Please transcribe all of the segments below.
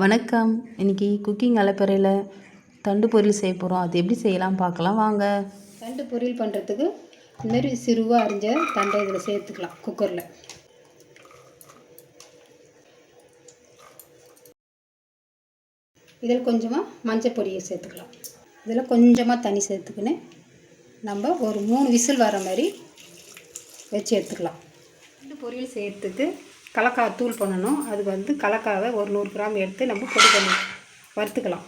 வணக்கம். இன்னைக்கு குக்கிங் அலப்பறையில் தண்டு பொரியல் செய்ய போகிறோம் அது எப்படி செய்யலாம் பார்க்கலாம். வாங்க. தண்டு பொரியல் பண்ணுறதுக்கு இந்தமாரி சிறுவாக அரிஞ்ச தண்டை இதில் சேர்த்துக்கலாம் குக்கரில் இதில் கொஞ்சமாக மஞ்சள் பொடியை சேர்த்துக்கலாம். இதில் கொஞ்சமாக தண்ணி சேர்த்துக்கின்னு நம்ம ஒரு மூணு விசில் வர மாதிரி வச்சு எடுத்துக்கலாம். தண்டு பொரியல் செய்கிறதுக்கு கலக்காய் தூள் பண்ணணும். அதுக்கு வந்து கலக்காவை ஒரு நூறு கிராம் எடுத்து நம்ம பொடி பண்ணி வறுத்துக்கலாம்.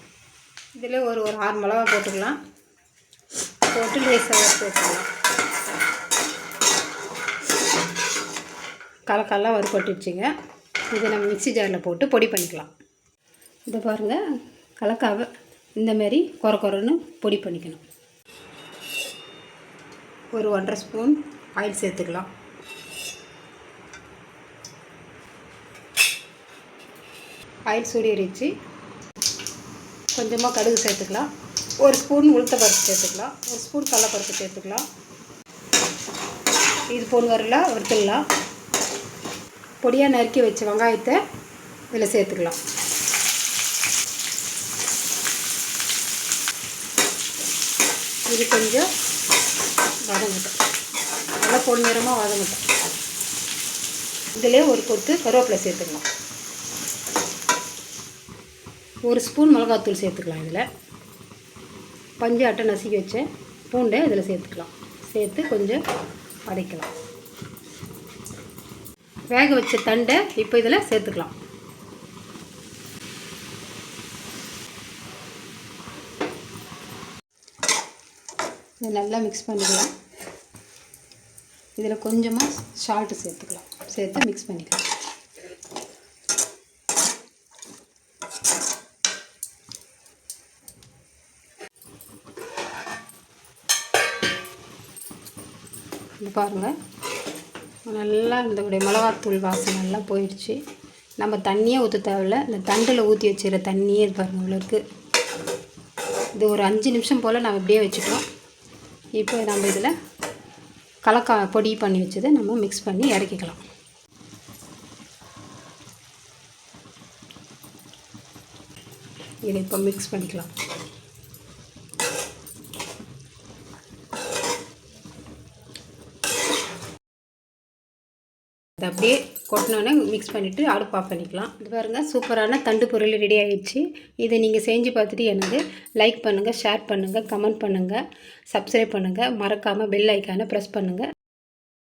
இதில் ஒரு ஒரு ஆறு மிளகா போட்டுக்கலாம். போட்டு லேசாக வறுத்து வச்சுக்கலாம். கலக்காலாம் வறுப்பட்டுச்சுங்க இதை நம்ம மிக்ஸி ஜாரில் போட்டு பொடி பண்ணிக்கலாம். இதை பாருங்கள் கலக்காவை இந்தமாரி கொர கொரன்னு பொடி பண்ணிக்கணும். ஒரு ஒன்றரை ஸ்பூன் ஆயில் சேர்த்துக்கலாம். ஆயில் சூடியரிச்சு கொஞ்சமாக கடுகு சேர்த்துக்கலாம். ஒரு ஸ்பூன் உளுத்த பருப்பு சேர்த்துக்கலாம். ஒரு ஸ்பூன் கடலப்பருப்பு சேர்த்துக்கலாம். இது பொன் வரல? வறுத்துடலாம் பொடியாக நறுக்கி வச்ச வெங்காயத்தை இதில் சேர்த்துக்கலாம். இது கொஞ்சம் வதங்கட்டும். நல்லா பொன்னிறமாக வதங்கட்டும். இதிலே ஒரு கொத்து கருவேப்பிலை சேர்த்துக்கலாம். ஒரு ஸ்பூன் மிளகாத்தூள் சேர்த்துக்கலாம் இதில். பஞ்சு அட்டை நசுக்கி வச்ச பூண்டை இதில் சேர்த்துக்கலாம். சேர்த்து கொஞ்சம் வதக்கலாம். வேக வச்ச தண்டை இப்போ இதில் சேர்த்துக்கலாம். இதை நல்லா மிக்ஸ் பண்ணிக்கலாம். இதில் கொஞ்சமாக சால்ட்டு சேர்த்துக்கலாம். சேர்த்து மிக்ஸ் பண்ணிக்கலாம். இது பாருங்கள் நல்லா இந்த மிளகாத்தூள் வாசனை நல்லா போயிடுச்சு. நம்ம தண்ணியே ஊற்ற தேவையில்ல. இந்த தண்டில் ஊற்றி வச்சுக்கிற தண்ணியே இது பாருங்கள் இவ்வளோ இருக்குது இது ஒரு அஞ்சு நிமிஷம் போல் நம்ம இப்படியே வச்சுட்டோம். இப்போ நம்ம இதில் கலக்கா பொடி பண்ணி வச்சதை நம்ம மிக்ஸ் பண்ணி இறக்கிக்கலாம். இதை இப்போ மிக்ஸ் பண்ணிக்கலாம். அப்படியே கொட்டினோன்னே மிக்ஸ் பண்ணிவிட்டு அடுப்பு ஆஃப் பண்ணிக்கலாம். இது பாருங்கள் சூப்பரான தண்டு பொருள் ரெடி ஆகிடுச்சு இதை நீங்கள் செஞ்சு பார்த்துட்டு எனக்கு லைக் பண்ணுங்கள் ஷேர் பண்ணுங்கள் கமெண்ட் பண்ணுங்கள் சப்ஸ்கிரைப் பண்ணுங்கள் மறக்காமல் பெல் ஐக்கானை ப்ரெஸ் பண்ணுங்கள்